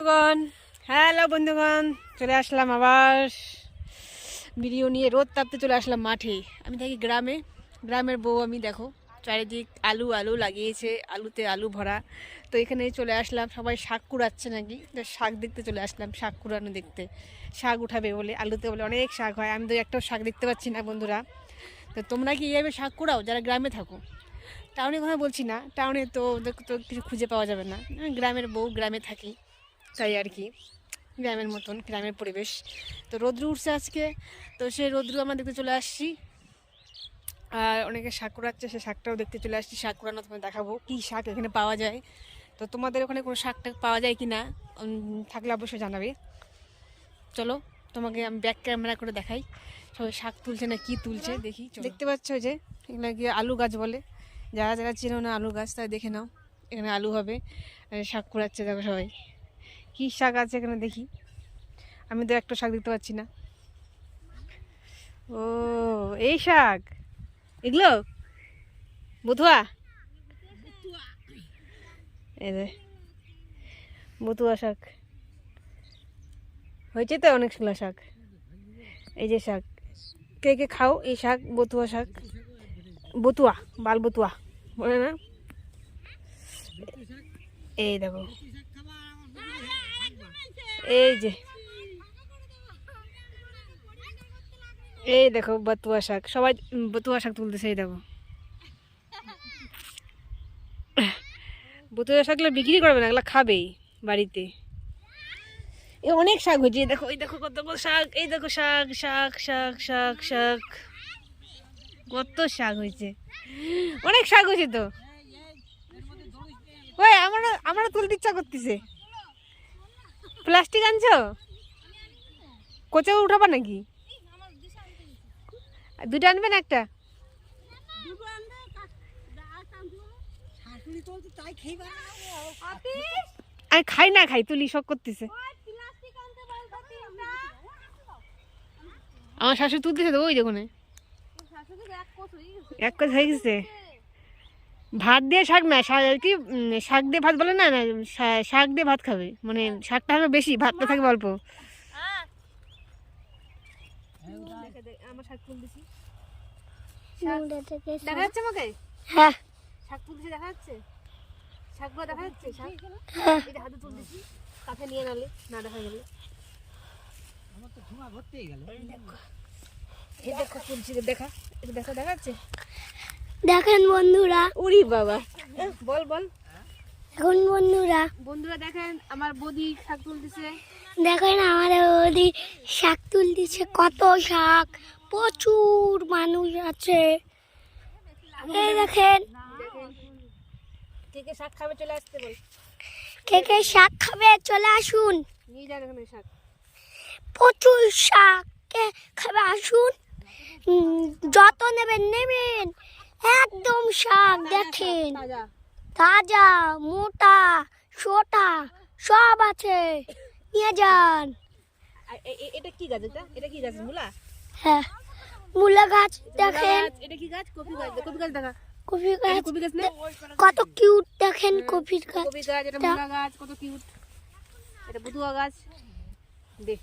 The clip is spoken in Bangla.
বন্ধুগণ। হ্যালো বন্ধুগণ, চলে আসলাম আবার। ভিডিও নিয়ে রোদ তাপতে চলে আসলাম মাঠে। আমি থাকি গ্রামে। গ্রামের বউ আমি, দেখো, চারিদিক আলু আলু লাগিয়েছে, আলুতে আলু ভরা। তো এখানে চলে আসলাম, সবাই শাক কুড়াচ্ছে নাকি? তো শাক দেখতে চলে আসলাম, শাক কুড়ানো দেখতে। শাক উঠাবে বলে, আলুতে বলে অনেক শাক হয়। আমি তো একটাও শাক দেখতে পাচ্ছি না, বন্ধুরা। তো তোমরা কি এইভাবে শাক কুড়াও, যারা গ্রামে থাকো? টাউনে কথা বলছি না। টাউনে তো তো কিছু খুঁজে পাওয়া যাবে না। গ্রামের বউ, গ্রামে থাকি। তাই আর কি। গ্রামের মতন, গ্রামের পরিবেশ। তো রৌদ্র উঠছে আজকে। তো সে রৌদ্র আমরা দেখতে চলে আসছি। আর অনেকে শাক কুড়াচ্ছে সে শাকটাও দেখতে চলে আসছি। শাক কুড়ানো তোমায় দেখাবো কী শাক এখানে পাওয়া যায়। তো তোমাদের ওখানে কোনো শাক টাক পাওয়া যায় কি না থাকলে অবশ্যই জানাবে। চলো, তোমাকে আমি ব্যাক ক্যামেরা করে দেখাই। সবাই শাক তুলছে না কি তুলছে, দেখি দেখতে পাচ্ছ যে, এগুলো কি আলু গাছ বলে। যারা যারা চেনো না আলু গাছ তাই দেখে নাও, এখানে আলু হবে। শাক কুড়াচ্ছে দেখো সবাই। কি শাক আছে এখানে দেখি? আমি তো একটা শাক দেখতে পাচ্ছি না। ও, এই শাক। এগুলো? বধুয়া এই বতুয়া শাক। হয়েছে তো অনেক অনেকগুলো শাক। এই যে শাক। কে কে খাও এই শাক, বতুয়া শাক? বতুয়া, বাল বতুয়া। বলে না? এই দেখো। এই যে। এই দেখো, বতুয়া শাক। সবাই বতুয়া শাক তুলতেছে, এই দেখো। বতুয়া শাকগুলো বিক্রি করবে না, এগুলো খাবেই বাড়িতে। এ অনেক শাক হয়েছে দেখো, এই দেখো কত কত শাক, এই দেখো শাক শাক শাক শাক শাক। কত শাক হয়েছে। অনেক শাক হয়েছে তো। ওই, আমারও আমারও তুলতে ইচ্ছা করতেছে। প্লাস্টিক আনছো? কোচে উঠাবা নাকি? দুটো আনবেন একটা? আমি খাই না খাই তুলি শখ করতেছে। আমার শাশুড়ি তুলতেছে তো ওই দেখুন এক কথা হয়ে গেছে? ভাত দিয়ে শাক না শাক আর কি শাক দিয়ে ভাত বলে না না শাক দিয়ে ভাত খাবে। মানে শাকটা হবে বেশি ভাতটা থাকবে অল্প। আমার শাক তুলতেছি দেখা হ্যাঁ দেখা যাচ্ছে? দেখেন বন্ধুরা। উরি বাবা। বল বল। এখন বন্ধুরা। বন্ধুরা দেখেন আমার বৌদি শাক তুলতেছে। দেখেন আমার বদি শাক তুলতেছে কত শাক। প্রচুর মানুষ আছে। এই দেখেন। কে কে শাক খাবে চলে আসতে বল। কে কে শাক খাবে চলে আসুন। নিয়ে যান এখানে শাক। প্রচুর শাক কে খাবে আসুন। যত নেবেন নেবেন। একদম শাক দেখেন। তাজা। মোটা সোটা সব আছে। নিয়ে যান। এটা কি গাছ এটা? এটা কি গাছ মূলা? হ্যাঁ মূলা গাছ দেখেন। এটা কি গাছ? কপি গাছ কপি গাছ দেখা। কপি গাছ কপি গাছ না? কত কিউট দেখেন কপির গাছ কপি গাছ। এটা মূলা গাছ কত কিউট এটা বুতুয়া গাছ। দে।